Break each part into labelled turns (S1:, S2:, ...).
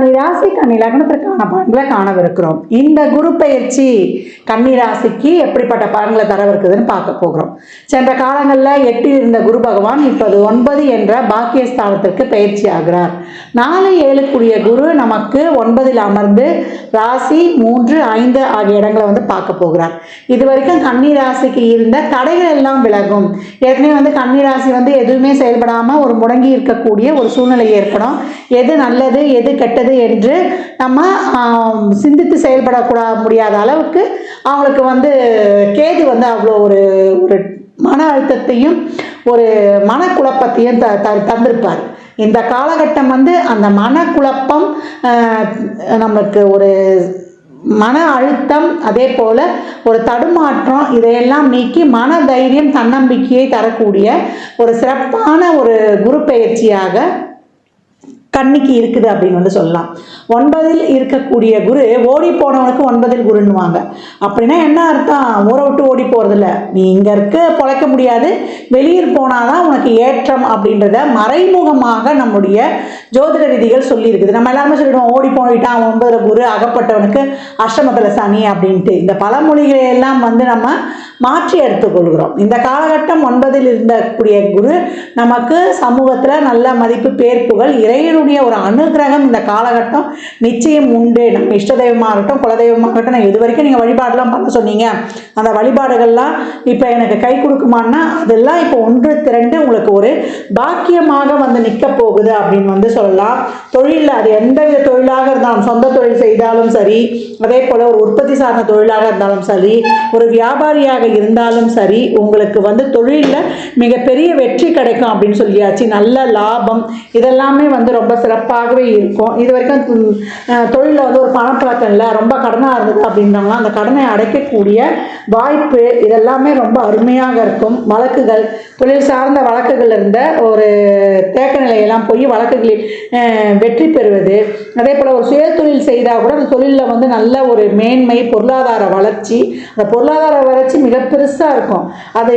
S1: கன்னி ராசி கன்னி லக்னத்திற்கான பலன்களை காணவிருக்கிறோம். இந்த குரு பயிற்சி கன்னி ராசிக்கு எப்படிப்பட்ட பலன்களை தரவிருக்குதுன்னு பார்க்க போகிறோம். சென்ற காலங்களில் எட்டில் இருந்த குரு பகவான் இப்போது ஒன்பது என்ற பாக்கியஸ்தானத்திற்கு பயிற்சி ஆகிறார். நாலு ஏழுக்குரிய குரு நமக்கு ஒன்பதில் அமர்ந்து ராசி மூன்று ஐந்து ஆகிய இடங்களை வந்து பார்க்க போகிறார். இது வரைக்கும் கன்னி ராசிக்கு இருந்த தடைகள் எல்லாம் விலகும். ஏற்கனவே வந்து கன்னி ராசி வந்து எதுவுமே செயல்படாமல் ஒரு முடங்கி இருக்கக்கூடிய ஒரு சூழ்நிலை ஏற்படும். எது நல்லது எது கெட்டது என்று நம்ம சிந்தித்து செயல்படக்கூடா முடியாத அளவுக்கு அவங்களுக்கு வந்து கேது வந்து அவ்வளோ ஒரு ஒரு மன அழுத்தத்தையும் ஒரு மனக்குழப்பத்தையும் த த- தந்திருப்பார். இந்த காலகட்டம் வந்து அந்த மனக்குழப்பம் நம்மளுக்கு ஒரு மன அழுத்தம் அதே போல் ஒரு தடுமாற்றம் இதையெல்லாம் நீக்கி மன தைரியம் தன்னம்பிக்கையை தரக்கூடிய ஒரு சிறப்பான ஒரு குரு பயிற்சியாக கண்ணிக்கு இருக்குது அப்படின்னு வந்து சொல்லலாம். ஒன்பதில் இருக்கக்கூடிய குரு ஓடி போனவனுக்கு ஒன்பதில் குருன்னுவாங்க. அப்படின்னா என்ன அர்த்தம்? ஊரை விட்டு ஓடி போகிறதில்ல நீ இங்கே இருக்க பொழைக்க முடியாது. வெளியூர் போனாதான் உனக்கு ஏற்றம் அப்படின்றத மறைமுகமாக நம்முடைய ஜோதிட விதிகள் சொல்லியிருக்குது. நம்ம எல்லாருமே சொல்லிடுவோம் ஓடி போயிட்டான் ஒன்பதில் குரு அகப்பட்டவனுக்கு அஷ்டமத்தில் சனி அப்படின்ட்டு. இந்த பழமொழிகளை எல்லாம் வந்து நம்ம மாற்றி எடுத்துக்கொள்கிறோம் இந்த காலகட்டம் ஒன்பதில் இருந்தக்கூடிய குரு நமக்கு சமூகத்தில் நல்ல மதிப்பு பேர்ப்புகள் இறைவனுடைய ஒரு அனுகிரகம் இந்த காலகட்டம் நிச்சயம் உண்டு. நம்ம இஷ்ட தெய்வமாக இருக்கட்டும் குலதெய்வமாக இருக்கட்டும் நான் இது வரைக்கும் நீங்கள் வழிபாடெல்லாம் பண்ண சொன்னீங்க. அந்த வழிபாடுகள்லாம் இப்போ எனக்கு கை கொடுக்குமான்னா அதெல்லாம் இப்போ ஒன்று திரண்டு உங்களுக்கு ஒரு பாக்கியமாக வந்து நிற்க போகுது அப்படின்னு வந்து சொல்லலாம். தொழிலில் அது எந்தவித தொழிலாக இருந்தாலும் சொந்த தொழில் செய்தாலும் சரி அதே போல் ஒரு உற்பத்தி சார்ந்த தொழிலாக இருந்தாலும் சரி ஒரு வியாபாரியாக இருந்தாலும் சரி உங்களுக்கு வந்து தொழிலில் மிகப்பெரிய வெற்றி கிடைக்கும் அப்படின்னு சொல்லியாச்சு. நல்ல லாபம் இதெல்லாமே வந்து ரொம்ப ரொம்ப சிறப்பாகவே இருக்கும். இது வரைக்கும் தொழிலில் வந்து ஒரு பணப்பழக்கம் இல்லை ரொம்ப கடனாக இருந்தது அப்படின்னாங்கன்னா அந்த கடனை அடைக்கக்கூடிய வாய்ப்பு இதெல்லாமே ரொம்ப அருமையாக இருக்கும். வழக்குகள் தொழில் சார்ந்த வழக்குகள் இருந்த ஒரு தேக்க நிலையெல்லாம் போய் வழக்குகளில் வெற்றி பெறுவது. அதே போல் ஒரு சுய தொழில் செய்தால் கூட அந்த தொழிலில் வந்து நல்ல ஒரு மேன்மை பொருளாதார வளர்ச்சி அந்த பொருளாதார வளர்ச்சி மிக பெருசாக இருக்கும். அது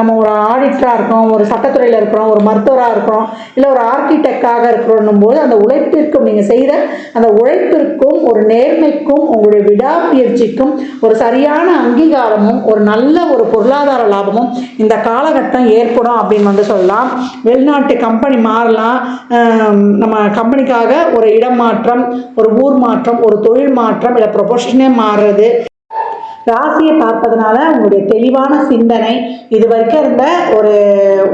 S1: நம்ம ஒரு ஆடிட்டராக இருக்கோம் ஒரு சட்டத்துறையில் இருக்கிறோம் ஒரு மருத்துவராக இருக்கிறோம் இல்லை ஒரு ஆர்கிடெக்டாக இருக்கிறோம் போது அந்த உழைப்பிற்கும் நீங்கள் செய்த அந்த உழைப்பிற்கும் ஒரு நேர்மைக்கும் உங்களுடைய விடாமுயற்சிக்கும் ஒரு சரியான அங்கீகாரமும் ஒரு நல்ல ஒரு பொருளாதார லாபமும் இந்த காலகட்டம் ஏற்படும் அப்படின்னு வந்து சொல்லலாம். வெளிநாட்டு கம்பெனி மாறலாம். நம்ம கம்பெனிக்காக ஒரு இடம் மாற்றம் ஒரு ஊர் மாற்றம் ஒரு தொழில் மாற்றம் இல்லை ப்ரொபோஷனே மாறுறது. ராசியை பார்ப்பதனால உங்களுடைய தெளிவான சிந்தனை இது வரைக்கும் இருந்த ஒரு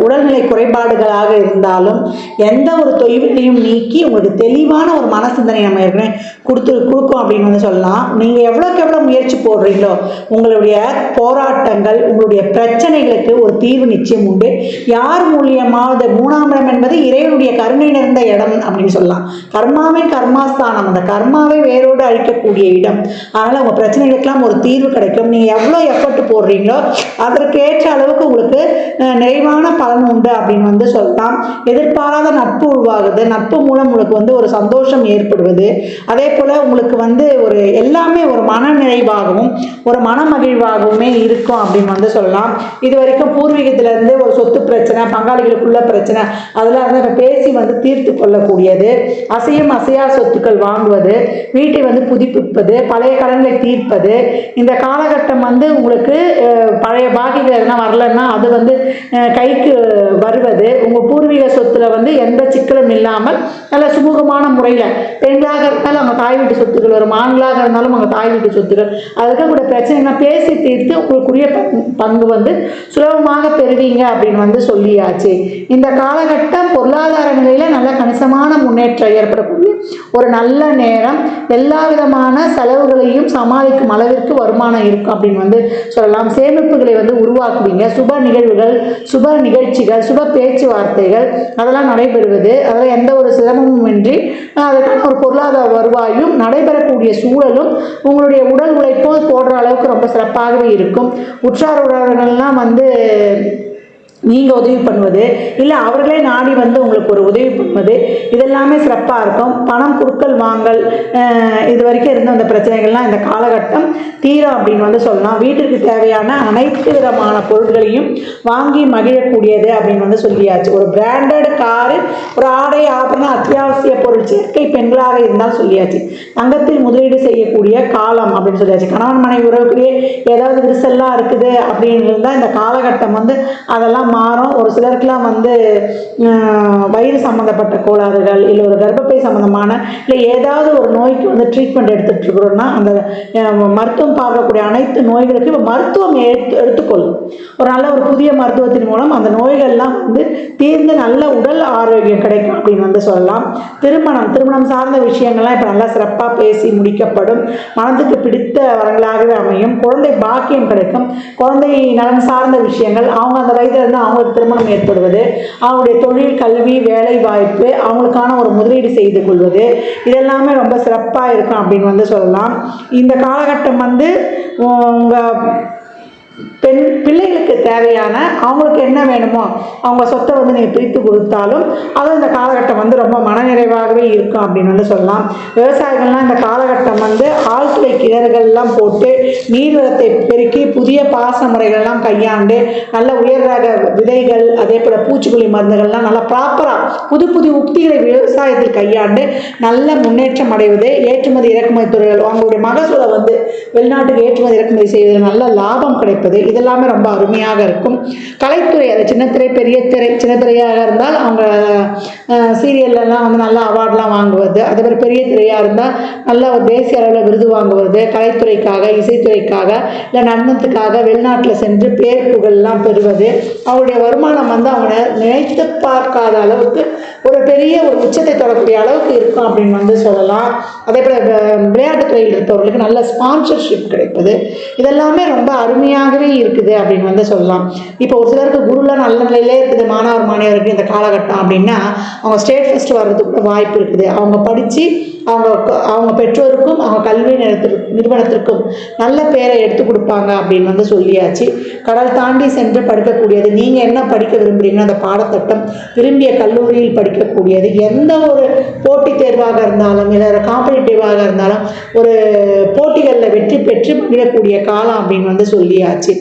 S1: உடல்நிலை குறைபாடுகளாக இருந்தாலும் எந்த ஒரு தொய்வுகளையும் நீக்கி உங்களுக்கு தெளிவான ஒரு மன சிந்தனை நம்ம ஏற்கனவே கொடுத்து கொடுக்கும் அப்படின்னு வந்து சொல்லலாம். நீங்கள் எவ்வளோக்கு எவ்வளோ முயற்சி போடுறீங்களோ உங்களுடைய போராட்டங்கள் உங்களுடைய பிரச்சனைகளுக்கு ஒரு தீர்வு நிச்சயம் உண்டு. யார் மூலியமாவது மூணாம் இடம் என்பது இறைவனுடைய கருணை நிறைந்த இடம் அப்படின்னு சொல்லலாம். கர்மாவின் கர்மாஸ்தானம். அந்த கர்மாவை வேரோடு அழிக்கக்கூடிய இடம். அதனால் உங்கள் பிரச்சனைகளுக்கெல்லாம் ஒரு தீர்வு கிடைக்கும் நீங்கள் எவ்வளோ எஃபர்ட் போடுறீங்களோ அதற்கேற்ற அளவுக்கு உங்களுக்கு நிறைவான பலன் உண்டு அப்படின்னு வந்து சொல்லலாம். எதிர்பாராத நட்பு உருவாகுது. நட்பு மூலம் உங்களுக்கு வந்து ஒரு சந்தோஷம் ஏற்படுவது. அதே போல் உங்களுக்கு வந்து ஒரு எல்லாமே ஒரு மன நிறைவாகவும் ஒரு மன மகிழ்வாகவுமே இருக்கும் அப்படின்னு வந்து சொல்லலாம். இது வரைக்கும் பூர்வீகத்திலேருந்து ஒரு சொத்து பிரச்சனை பங்காளிகளுக்குள்ள பிரச்சனை அதெல்லாம் வந்து நம்ம பேசி வந்து தீர்த்து கொள்ளக்கூடியது. அசையும் அசையா சொத்துக்கள் வாங்குவது வீட்டை வந்து புதுப்பிப்பது பழைய கடன்களை தீர்ப்பது இந்த காலகட்டம் வந்து உங்களுக்கு பழைய பாக்கிகள் எதனா வரலன்னா அது வந்து கைக்கு வருவது. உங்கள் பூர்வீக சொத்துல வந்து எந்த சிக்கலும் இல்லாமல் நல்ல சுமூகமான முறையில் பெண்களாக இருந்தாலும் அவங்க தாய் வீட்டு சொத்துக்கள் வரும். ஆண்களாக இருந்தாலும் அவங்க தாய் வீட்டு சொத்துக்கள். அதுக்கு கூட பிரச்சனைனா பேசி தீர்த்து உங்களுக்குரிய பங்கு வந்து சுலபமாக பெறுவீங்க அப்படின்னு வந்து சொல்லியாச்சு. இந்த காலகட்டம் பொருளாதார நிலையில் நல்ல கணிசமான முன்னேற்றம் ஏற்படக்கூடிய ஒரு நல்ல நேரம் எல்லா விதமான செலவுகளையும் சமாளிக்கும் அளவிற்கு வருமானம் இருக்கும் அப்படின்னு வந்து சொல்லலாம். சேமிப்புகளை வந்து உருவாக்குவீங்க. சுப நிகழ்வுகள் சுப நிகழ்ச்சிகள் சுப பேச்சுவார்த்தைகள் அதெல்லாம் நடைபெறுவது. அதெல்லாம் எந்த ஒரு சிரமமும் இன்றி அதற்கான ஒரு பொருளாதார வருவாயும் நடைபெறக்கூடிய சூழலும் உங்களுடைய உடல் உழைப்பும் போடுற அளவுக்கு ரொம்ப சிறப்பாகவே இருக்கும். உற்றார் உறவினர்கள்லாம் வந்து நீங்கள் உதவி பண்ணுவது இல்லை அவர்களே நாடி வந்து உங்களுக்கு ஒரு உதவி பண்ணுவது இதெல்லாமே சிறப்பாக இருக்கும். பணம் கொடுக்கல் வாங்கல் இது வரைக்கும் இருந்த அந்த பிரச்சனைகள்லாம் இந்த காலகட்டம் தீரும் அப்படின்னு வந்து சொல்லலாம். வீட்டிற்கு தேவையான அனைத்து விதமான பொருட்களையும் வாங்கி மகிழக்கூடியது அப்படின்னு வந்து சொல்லியாச்சு. ஒரு பிராண்டட் காரு ஒரு ஆடை ஆபரணம் அத்தியாவசிய பொருள் சேர்க்கை பெண்களாக இருந்தால் சொல்லியாச்சு. தங்கத்தில் முதலீடு செய்யக்கூடிய காலம் அப்படின்னு சொல்லியாச்சு. கணவன் மனைவி உறவுக்குள்ளேயே ஏதாவது விரிசல்லாம் இருக்குது அப்படின்னு இருந்தால் இந்த காலகட்டம் வந்து அதெல்லாம் மாறும். ஒரு சிலருக்குலாம் வந்து வயிறு சம்மந்தப்பட்ட கோளாறுகள் இல்லை ஒரு கர்ப்பப்பை சம்மந்தமான இல்லை ஏதாவது ஒரு நோய்க்கு வந்து ட்ரீட்மெண்ட் எடுத்துகிட்டு இருக்கிறோம்னா அந்த மருத்துவம் பார்க்கக்கூடிய அனைத்து நோய்களுக்கும் இப்போ மருத்துவம் எடுத்து எடுத்துக்கொள்ளும் ஒரு நல்ல ஒரு புதிய மருத்துவத்தின் மூலம் அந்த நோய்கள்லாம் வந்து தீர்ந்து நல்ல உடல் ஆரோக்கியம் கிடைக்கும் அப்படின்னு வந்து சொல்லலாம். திருமணம் திருமணம் சார்ந்த விஷயங்கள்லாம் இப்போ நல்லா சிறப்பாக பேசி முடிக்கப்படும். மனதுக்கு பிடித்த வரங்களாகவே அமையும். குழந்தை பாக்கியம் கிடைக்கும். குழந்தை நலன் சார்ந்த விஷயங்கள் அவங்க அந்த வயதுல இருந்து அவங்களுக்கு திருமணம் ஏற்படுவது அவங்களுடைய தொழில் கல்வி வேலை வாய்ப்பு அவங்களுக்கான ஒரு முதலீடு செய்து கொள்வது இதெல்லாமே ரொம்ப சிறப்பாக இருக்கும் அப்படின்னு வந்து சொல்லலாம். இந்த காலகட்டம் வந்து உங்கள் பெண் பிள்ளைகளுக்கு தேவையான அவங்களுக்கு என்ன வேணுமோ அவங்க சொத்தை வந்து நீங்கள் பிரித்து கொடுத்தாலும் அதுவும் இந்த காலகட்டம் வந்து மனநிறைவாகவே இருக்கும் அப்படின்னு வந்து சொல்லலாம். விவசாயிகள்லாம் இந்த காலகட்டம் வந்து ஆழ்துளை கிணறுகள்லாம் போட்டு நீர்வளத்தை பெருக்கி புதிய பாச முறைகள்லாம் கையாண்டு நல்ல உயர் ரக விதைகள் அதே போல் பூச்சிக்கொல்லி மருந்துகள்லாம் நல்லா ப்ராப்பராக புது புது உக்திகளை விவசாயத்தில் கையாண்டு நல்ல முன்னேற்றம் அடைவது ஏற்றுமதி இறக்குமதி துறைகள் அவங்களுடைய மகசூலை வந்து வெளிநாட்டுக்கு ஏற்றுமதி இறக்குமதி செய்வதில் நல்ல லாபம் கிடைப்பது. இதெல்லாமே ரொம்ப அருமையாக இருக்கும். கலைத்துறை அது சின்ன திரை பெரிய திரை சின்ன திரையாக இருந்தால் அவங்க சீரியல்லாம் வந்து நல்ல அவார்ட்லாம் வாங்குவது அதே மாதிரி பெரிய திரையாக இருந்தால் நல்ல ஒரு தேசிய அளவில் விருது வாங்குவது கலைத்துறைக்காக இசைத்துறைக்காக இல்லை நடனத்துக்காக வெளிநாட்டில் சென்று பேர் புகழ்லாம் பெறுவது அவருடைய வருமானம் வந்து அவங்க நினைத்து பார்க்காத அளவுக்கு ஒரு பெரிய ஒரு உச்சத்தை தொடக்கூடிய அளவுக்கு இருக்கும் அப்படின்னு வந்து சொல்லலாம். அதே போல் விளையாட்டுத் துறையில் இருப்பவர்களுக்கு நல்ல ஸ்பான்சர்ஷிப் கிடைப்பது. இதெல்லாமே ரொம்ப அருமையாகவே இருக்குது அப்படின்னு வந்து சொல்லலாம். இப்போ ஒரு சிலருக்கு குருலாம் நல்ல நிலையிலே இருக்குது மாணவர் மாணவருக்கு இந்த காலகட்டம் அப்படின்னா அவங்க ஸ்டேட் ஃபஸ்ட் வர்றதுக்கு கூட வாய்ப்பு இருக்குது. அவங்க படித்து அவங்க அவங்க பெற்றோருக்கும் அவங்க கல்வி நிறுவனத்திற்கு நிறுவனத்திற்கும் நல்ல பேரை எடுத்து கொடுப்பாங்க அப்படின்னு வந்து சொல்லியாச்சு. கடல் தாண்டி சென்று படிக்கக்கூடியது நீங்கள் என்ன படிக்க விரும்புகிறீங்களோ அந்த பாடத்திட்டம் விரும்பிய கல்லூரியில் படிக்கக்கூடியது. எந்த ஒரு போட்டித் தேர்வாக இருந்தாலும் இல்லை காம்படிட்டிவாக இருந்தாலும் ஒரு போட்டிகளில் வெற்றி பெற்று மகிழக்கூடிய காலம் அப்படின்னு வந்து சொல்லியாச்சு.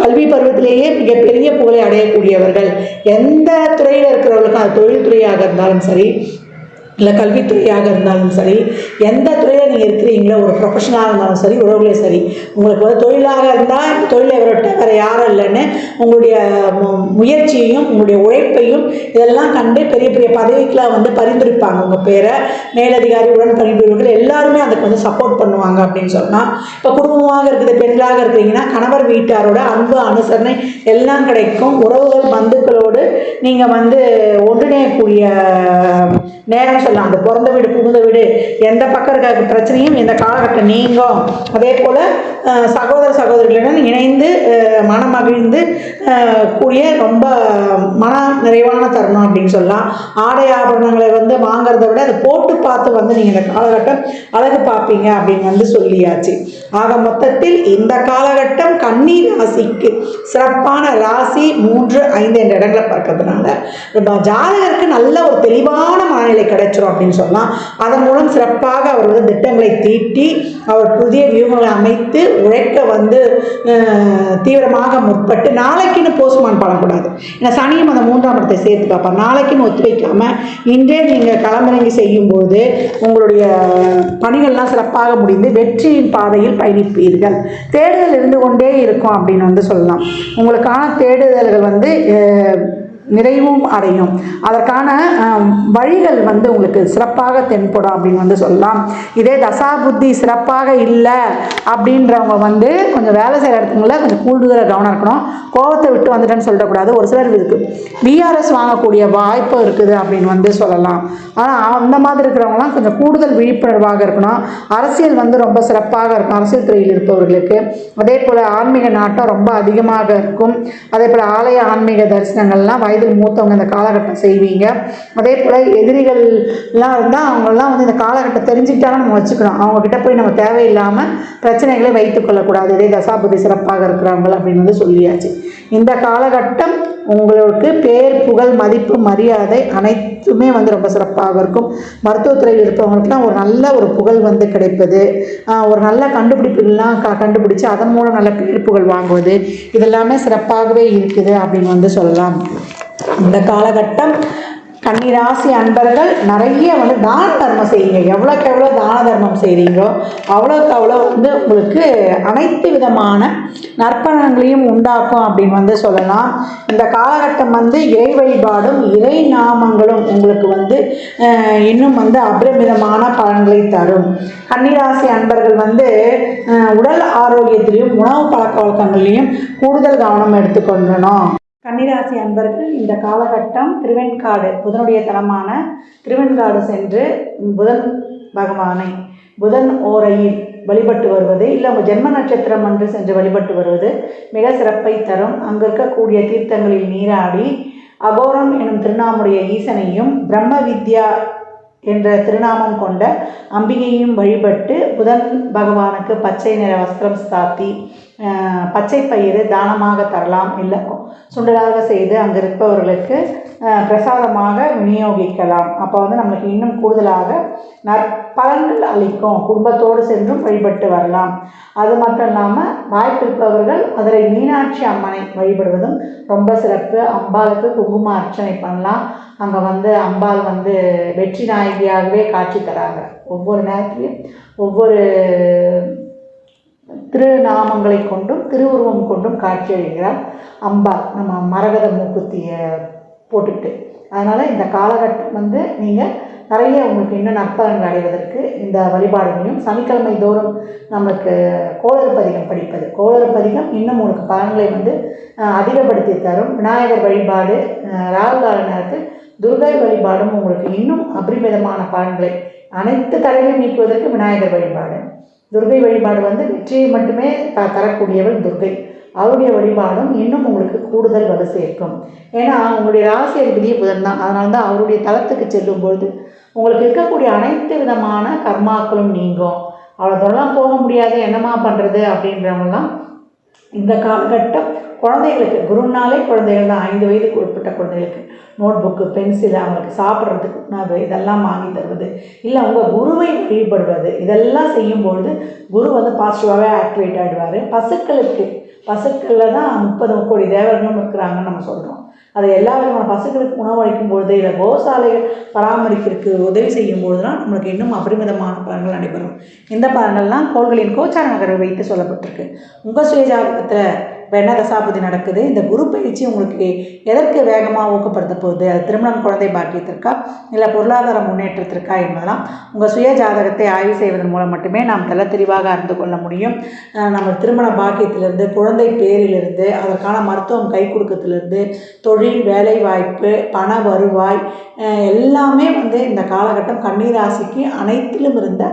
S1: கல்வி பருவத்திலேயே மிகப்பெரிய புகழை அடையக்கூடியவர்கள் எந்த துறையில் இருக்கிறவர்களுக்கும் அது தொழில்துறையாக இருந்தாலும் சரி இல்லை கல்வித்துறையாக இருந்தாலும் சரி எந்த துறையில் நீங்கள் இருக்கிறீங்களோ ஒரு ப்ரொஃபஷனாக இருந்தாலும் சரி உறவுகளே சரி உங்களுக்கு வந்து தொழிலாக இருந்தால் தொழிலை விரட்ட வேறு யாரும் இல்லைன்னு உங்களுடைய மு- முயற்சியையும் உங்களுடைய உழைப்பையும் இதெல்லாம் கண்டு பெரிய பெரிய பதவிக்கெலாம் வந்து பரிந்துரைப்பாங்க. உங்கள் பேரை மேலதிகாரி உடன் பணிபுரிவர்கள் எல்லாருமே அதுக்கு வந்து சப்போர்ட் பண்ணுவாங்க அப்படின்னு சொன்னால் இப்போ குடும்பமாக இருக்குது பெண்களாக இருக்கிறீங்கன்னா கணவர் வீட்டாரோட அன்பு அனுசரணை எல்லாம் கிடைக்கும். உறவுகள் பந்துக்களோடு நீங்கள் வந்து ஒன்றிணையக்கூடிய நேரம் சொல்லலாம். அந்த பிறந்த வீடு புகுந்த வீடு எந்த பக்கம் இருக்க பிரச்சனையும் இந்த காலகட்டம் நீங்கும். அதே போல் சகோதர சகோதரிகளுடன் இணைந்து மனமகிழ்ந்து கூடிய ரொம்ப மன நிறைவான தருணம் அப்படின்னு சொல்லலாம். ஆடை ஆபரணங்களை வந்து வாங்குறத விட அதை போட்டு பார்த்து வந்து நீங்கள் இந்த காலகட்டம் அழகு பார்ப்பீங்க அப்படின்னு வந்து சொல்லியாச்சு. ஆக மொத்தத்தில் இந்த காலகட்டம் கன்னி ராசிக்கு சிறப்பான ராசி மூன்று ஐந்து என்ற இடங்களை பார்க்கறதுனால நம்ம ஜாதகருக்கு நல்ல ஒரு தெளிவான மனநிலை கிடைச்சிரும் அப்படின்னு சொல்லலாம் அதன் மூலம் சிறப்பாக அவர் வந்து திட்டங்களை தீட்டி அவர் புதிய வியூகங்களை அமைத்து உழைக்க வந்து தீவிரமாக முற்பட்டு நாளைக்குன்னு போஸ்ட்மான் பண்ணக்கூடாது. ஏன்னா சனியும் அந்த மூன்றாம் இடத்தை சேர்த்து பார்ப்பார். நாளைக்குன்னு ஒத்தி இன்றே நீங்கள் களமிறங்கி செய்யும்போது உங்களுடைய பணிகள்லாம் சிறப்பாக முடிந்து வெற்றியின் பாதையில் பயணிப்பீர்கள். தேடுதல் இருந்து கொண்டே இருக்கும் அப்படின்னு வந்து சொல்லலாம். உங்களுக்கான தேடுதல்கள் வந்து நிறைவும் அடையும். அதற்கான வழிகள் வந்து உங்களுக்கு சிறப்பாக தென்படும் அப்படின்னு வந்து சொல்லலாம். இதே தசா புத்தி சிறப்பாக இல்லை அப்படின்றவங்க வந்து கொஞ்சம் வேலை செய்கிற இடத்துல கொஞ்சம் கூடுதலாக கவனம் இருக்கணும். கோபத்தை விட்டு வந்துட்டேன்னு சொல்லக்கூடாது. ஒரு சிலர் இருக்குது விஆர்எஸ் வாங்கக்கூடிய வாய்ப்பு இருக்குது அப்படின்னு வந்து சொல்லலாம். ஆனால் அந்த மாதிரி இருக்கிறவங்களாம் கொஞ்சம் கூடுதல் விழிப்புணர்வாக இருக்கணும். அரசியல் வந்து ரொம்ப சிறப்பாக இருக்கும் அரசியல் துறையில் இருப்பவர்களுக்கு. அதே போல் ஆன்மீக நாட்டம் ரொம்ப அதிகமாக இருக்கும். அதே போல் ஆலய ஆன்மீக தரிசனங்கள்லாம் வய வயதில் மூத்தவங்க இந்த காலகட்டம் செய்வீங்க. அதே போல் எதிரிகள்லாம் இருந்தால் அவங்கெல்லாம் வந்து இந்த காலகட்டம் தெரிஞ்சுக்கிட்டாலும் நம்ம வச்சுக்கணும். அவங்கக்கிட்ட போய் நம்ம தேவையில்லாமல் பிரச்சனைகளை வைத்துக்கொள்ளக்கூடாது இதே தசாபதி சிறப்பாக இருக்கிறவங்க அப்படின்னு வந்து சொல்லியாச்சு. இந்த காலகட்டம் உங்களுக்கு பேர் புகழ் மதிப்பு மரியாதை அனைத்துமே வந்து ரொம்ப சிறப்பாக இருக்கும். மருத்துவத்துறையில் இருப்பவங்களுக்குலாம் ஒரு நல்ல ஒரு புகழ் வந்து கிடைப்பது. ஒரு நல்ல கண்டுபிடிப்புகள்லாம் க கண்டுபிடிச்சு அதன் மூலம் நல்ல பேர் புகழ் வாங்குவது. இதெல்லாமே சிறப்பாகவே இருக்குது அப்படின்னு வந்து சொல்லலாம். இந்த காலகட்டம் கன்னிராசி அன்பர்கள் நிறைய வந்து தான தர்மம் செய்யுங்க. எவ்வளோக்கு எவ்வளோ தான தர்மம் செய்கிறீங்களோ அவ்வளோக்கு அவ்வளோ வந்து உங்களுக்கு அனைத்து விதமான நற்பலன்களையும் உண்டாக்கும் அப்படின்னு வந்து சொல்லலாம். இந்த காலகட்டம் வந்து இறை வழிபாடும் இறை நாமங்களும் உங்களுக்கு வந்து இன்னும் வந்து அபரிமிதமான பலன்களை தரும். கன்னிராசி அன்பர்கள் வந்து உடல் ஆரோக்கியத்திலையும் உணவு பழக்க வழக்கங்களையும் கூடுதல் கவனம் எடுத்துக்கொள்ளணும். கன்னிராசி அன்பர்கள் இந்த காலகட்டம் திருவெண்காடு புதனுடைய தலமான திருவெண்காடு சென்று புதன் பகவானை புதன் ஓரையில் வழிபட்டு வருவது இல்லை உங்கள் ஜென்ம நட்சத்திரம் அன்று சென்று வழிபட்டு வருவது மிக சிறப்பை தரும். அங்கு இருக்கக்கூடிய தீர்த்தங்களில் நீராடி அகோரம் எனும் திருநாமுடைய ஈசனையும் பிரம்ம வித்யா என்ற திருநாமம் கொண்ட அம்பிகையும் வழிபட்டு புதன் பகவானுக்கு பச்சை நிற வஸ்திரம் சாத்தி பச்சை பயிறு தானமாக தரலாம் இல்லை சுண்டலாக செய்து அங்கே இருப்பவர்களுக்கு பிரசாதமாக விநியோகிக்கலாம். அப்போ வந்து நம்மளுக்கு இன்னும் கூடுதலாக நற்பலன்கள் அளிக்கும். குடும்பத்தோடு சென்றும் வழிபட்டு வரலாம். அது மட்டும் இல்லாமல் வாய்ப்பிருப்பவர்கள் மதுரை மீனாட்சி அம்மனை வழிபடுவதும் ரொம்ப சிறப்பு. அம்பாளுக்கு குங்கும அர்ச்சனை பண்ணலாம். அங்கே வந்து அம்பாள் வந்து வெற்றி நாயகியாகவே காட்சி தராங்க. ஒவ்வொரு நேரத்துலையும் ஒவ்வொரு திருநாமங்களை கொண்டும் திருவுருவம் கொண்டும் காட்சி அளிக்கிறார். அம்பாள் நம்ம மரகத மூக்குத்தியை போட்டுக்கிட்டு. அதனால் இந்த காலகட்டம் வந்து நீங்கள் நிறைய உங்களுக்கு இன்னும் நற்பலன்கள் அடைவதற்கு இந்த வழிபாடுகளையும் சனிக்கிழமை தோறும் நம்மளுக்கு கோளறு பதிகம் படிப்பது. கோளறு பதிகம் இன்னும் உங்களுக்கு பலன்களை வந்து அதிகப்படுத்தி தரும். விநாயகர் வழிபாடு ராகு கால நேரத்தில் துர்கை வழிபாடும் உங்களுக்கு இன்னும் அபரிமிதமான பலன்களை அனைத்து தடைகளையும் நீக்குவதற்கு விநாயகர் வழிபாடு. துர்கை வழிபாடு வந்து வெற்றியை மட்டுமே த தரக்கூடியவள் துர்கை. அவருடைய வழிபாடும் இன்னும் உங்களுக்கு கூடுதல் வலு சேர்க்கும். ஏன்னா உங்களுடைய ராசி அதிபதியே புதன் தான். அதனால தான் அவருடைய தளத்துக்கு செல்லும்பொழுது உங்களுக்கு இருக்கக்கூடிய அனைத்து விதமான கர்மாக்களும் நீங்கும். அவ்வளோ தூரம்லாம் போக முடியாது. என்னம்மா பண்ணுறது அப்படின்றவங்கலாம் இந்த காலகட்டம் குழந்தைகளுக்கு குருனாலே குழந்தைகள் தான் ஐந்து வயதுக்கு உட்பட்ட குழந்தைகளுக்கு. நோட் புக்கு பென்சில் அவங்களுக்கு சாப்பிட்றதுக்கு உணவு இதெல்லாம் வாங்கி தருவது. இல்லை அவங்க குருவை வழிபடுவது. இதெல்லாம் செய்யும்பொழுது குரு வந்து பாசிட்டிவாகவே ஆக்டிவேட் ஆகிடுவார் பசுக்களுக்கு பசுக்களில் தான் முப்பது கோடி தேவர்களும் இருக்கிறாங்கன்னு நம்ம சொல்கிறோம் அதை எல்லா விதமான பசுக்களுக்கு உணவளிக்கும் பொழுது இல்லை கோசாலைகள் பராமரிக்கிறதுக்கு உதவி செய்யும் பொழுதுலாம் நம்மளுக்கு இன்னும் அபரிமிதமான பலன்கள் நடைபெறும். இந்த பலன்கள்லாம் கோள்களின் கோச்சார நகரை வைத்து சொல்லப்பட்டிருக்கு. உங்கள் சுயஜாதகத்தில் இப்போ என்ன தசாபதி நடக்குது. இந்த குரு பயிற்சி உங்களுக்கு எதற்கு வேகமாக ஊக்கப்படுத்த போகுது? அது திருமணம் குழந்தை பாக்கியத்திற்கா? இல்லை பொருளாதார முன்னேற்றத்திற்கா என்பதெல்லாம் உங்கள் சுய ஜாதகத்தை ஆய்வு செய்வதன் மூலம் மட்டுமே நாம் தெல்ல தெளிவாக அறிந்து கொள்ள முடியும். நம்ம திருமண பாக்கியத்திலிருந்து குழந்தை பேரிலிருந்து அதற்கான மருத்துவம் கை கொடுக்கறதுலேருந்து தொழில் வேலை வாய்ப்பு பண வருவாய் எல்லாமே வந்து இந்த காலகட்டம் கண்ணீராசிக்கு அனைத்திலும் இருந்த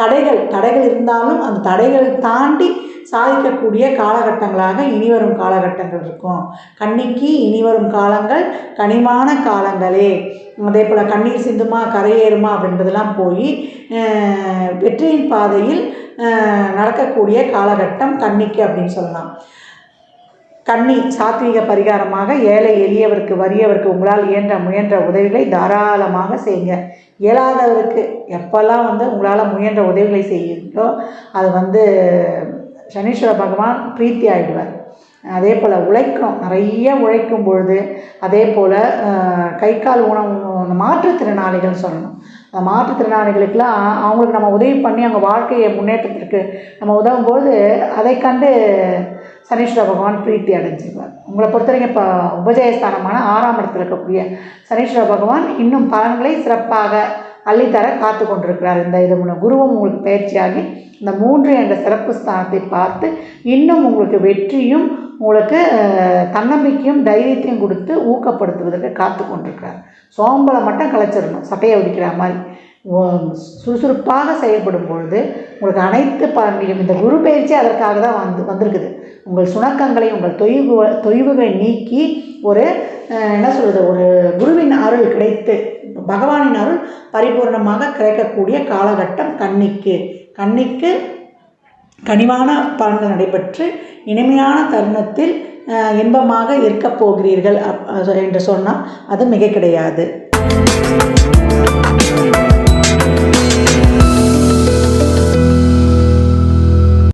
S1: தடைகள். தடைகள் இருந்தாலும் அந்த தடைகள் தாண்டி சாதிக்கக்கூடிய காலகட்டங்களாக இனிவரும் காலகட்டங்கள் இருக்கும். கன்னிக்கு இனிவரும் காலங்கள் கனிமான காலங்களே. அதே போல் கண்ணீர் சிந்துமா கரையேறுமா அப்படின்றதெல்லாம் போய் வெற்றியின் பாதையில் நடக்கக்கூடிய காலகட்டம் கன்னிக்கு அப்படின்னு சொல்லலாம். கன்னி சாத்வீக பரிகாரமாக ஏழை எளியவருக்கு வறியவருக்கு உங்களால் இயன்ற முயன்ற உதவிகளை தாராளமாக செய்யுங்க. இயலாதவருக்கு எப்போல்லாம் வந்து உங்களால் முயன்ற உதவிகளை செய்யுங்களோ அது வந்து சனீஸ்வர பகவான் பிரீத்தி ஆகிடுவார் அதே போல் உழைக்கும் நிறைய உழைக்கும் பொழுது அதே போல் கை கால் ஊனம் அந்த மாற்றுத்திறனாளிகள் சொல்லணும். அந்த மாற்றுத்திறனாளிகளுக்கெல்லாம் அவங்களுக்கு நம்ம உதவி பண்ணி அவங்க வாழ்க்கையை முன்னேற்றத்திற்கு நம்ம உதவும் போது அதை கண்டு சனீஸ்வர பகவான் பிரீத்தி அடைஞ்சிருவார். உங்களை பொறுத்தவரைக்கும் இப்போ உபஜயஸ்தானமான ஆறாம் இடத்தில் இருக்கக்கூடிய சனீஸ்வர பகவான் இன்னும் பலன்களை சிறப்பாக அள்ளித்தர காத்து கொண்டிருக்கிறார். இந்த இது மூலம் குருவும் உங்களுக்கு பயிற்சியாகி இந்த மூன்று என்ற சிறப்பு ஸ்தானத்தை பார்த்து இன்னும் உங்களுக்கு வெற்றியும் உங்களுக்கு தன்னம்பிக்கையும் தைரியத்தையும் கொடுத்து ஊக்கப்படுத்துவதற்கு காத்து கொண்டிருக்கிறார். சோம்பலை மட்டும் கலைச்சிடணும். சட்டையை உடிக்கிற மாதிரி. சுறுசுறுப்பாக செயல்படும் பொழுது உங்களுக்கு அனைத்து பலன்களையும் இந்த குரு பயிற்சி அதற்காக தான் வந்து வந்திருக்குது. உங்கள் சுணக்கங்களை உங்கள் தொய்வு தொய்வுகளை நீக்கி ஒரு என்ன சொல்கிறது ஒரு குருவின் அருள் கிடைத்து பகவானின் அருள் பரிபூர்ணமாக கிடைக்கக்கூடிய காலகட்டம் கன்னிக்கு. கன்னிக்கு கனிவான பலன்கள் நடைபெற்று இனிமையான தருணத்தில் இன்பமாக இருக்கப் போகிறீர்கள் அப்- என்று சொன்னால் அது மிக கிடையாது.